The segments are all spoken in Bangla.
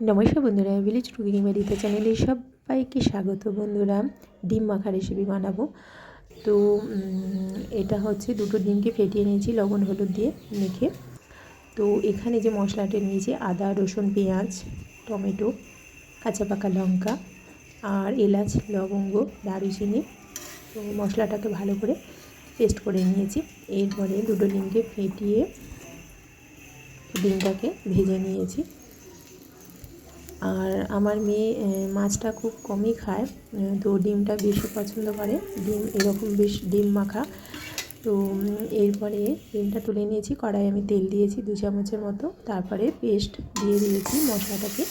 নমস্কার বন্ধুরা ভিলেজ কুকিং বাড়িতে চ্যানেলে সবাইকে স্বাগত বন্ধুরা। ডিম মাখা রেসিপি বানাবো। তো এটা হচ্ছে দুটো ডিমকে ফেটিয়ে নিয়েছি, লবণ, হলুদ দিয়ে মেখে। তো, এখানে যে মশলাটা নিয়েছি, আদা, রসুন, পেঁয়াজ, টমেটো, কাঁচা পাকা লঙ্কা আর এলাচ, লবঙ্গ, দারুচিনি। তো, মশলাটাকে ভালো করে পেস্ট করে নিয়েছি। এরপরে দুটো ডিমকে ফেটিয়ে ডিমটাকে ভেজে নিয়েছি। আর আমার মেয়ে মাছটা খুব কমই খায় তো ডিমটা বেশি পছন্দ করে। ডিম এরকম বেশ ডিম মাখা। তো এরপরে ডিমটা তুলে নিয়েছি কড়াই আমি তেল দিয়েছি দু চামচের মতো। তারপরে পেস্ট দিয়ে দিয়েছি মশলাটাকে।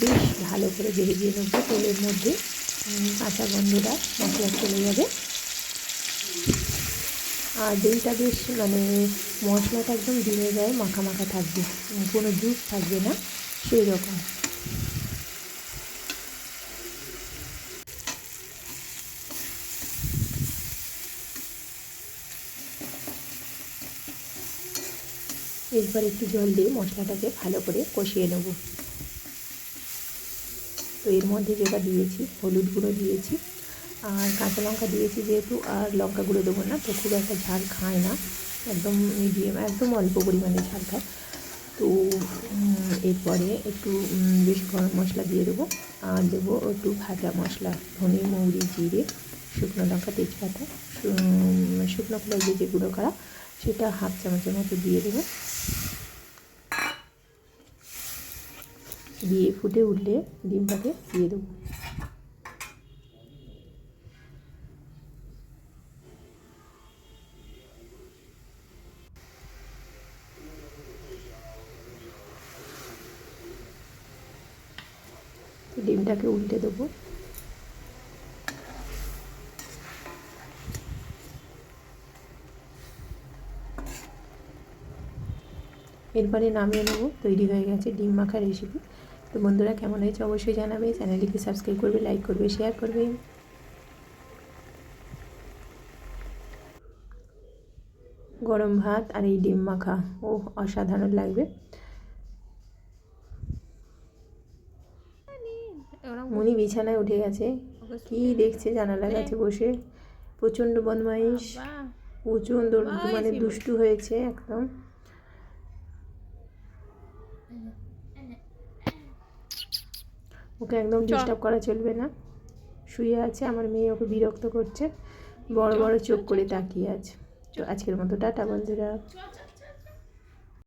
বেশ ভালো করে ভেজে নেব তেলের মধ্যে। কাঁচা গন্ধটা মশলা চলে যাবে। আর ডিমটা বেশ মানে মশলাটা একদম ডিমে গায়ে মাখা মাখা থাকবে। কোনো জুস থাকবে না সেই রকম এরপর একটু জল দিয়ে মশলাটাকে ভালো করে কষিয়ে নেব। তো এর মধ্যে যেটা দিয়েছি, হলুদ গুঁড়ো দিয়েছি আর কাঁচা লঙ্কা দিয়েছি যেহেতু, আর লঙ্কা গুঁড়ো দেবো না, তো খুব একটা ঝাল খায় না। একদম মিডিয়াম একদম অল্প পরিমাণে ঝাল খায়। তো এরপরে একটু বেশ গরম মশলা দিয়ে দেবো আর দেবো একটু ভাজা মশলা, ধনে, মৌরি, জিরে, শুকনো লঙ্কা, তেজপাতা শুকনো দিয়ে যে গুঁড়ো করা সেটা হাফ চামচের মতো দিয়ে দেবো। দিয়ে ফুটে উঠলে ডিমটাকে দিয়ে দেবো। ডিমটাকে উল্টে দেবো। এরপরে নামিয়ে নেব তৈরি হয়ে গেছে ডিম মাখা রেসিপি তো বন্ধুরা কেমন হয়েছে অবশ্যই জানাবে চ্যানেলটিকে সাবস্ক্রাইব করবে লাইক করবে শেয়ার করবে। গরম ভাত আর এই ডিম মাখা ও অসাধারণ লাগবে। মনি বিছানায় উঠে গেছে। কি দেখছে জানালার কাছে বসে? প্রচণ্ড বদমাইশ প্রচণ্ড মানে দুষ্টু হয়েছে একদম। ওকে একদম ডিস্টার্ব করা চলবে না। শুয়ে আছে আমার মেয়ে ওকে বিরক্ত করছে। বড় বড় চোখ করে তাকিয়ে আছে। তো আজকের মতো টাটা বন্ধুরা।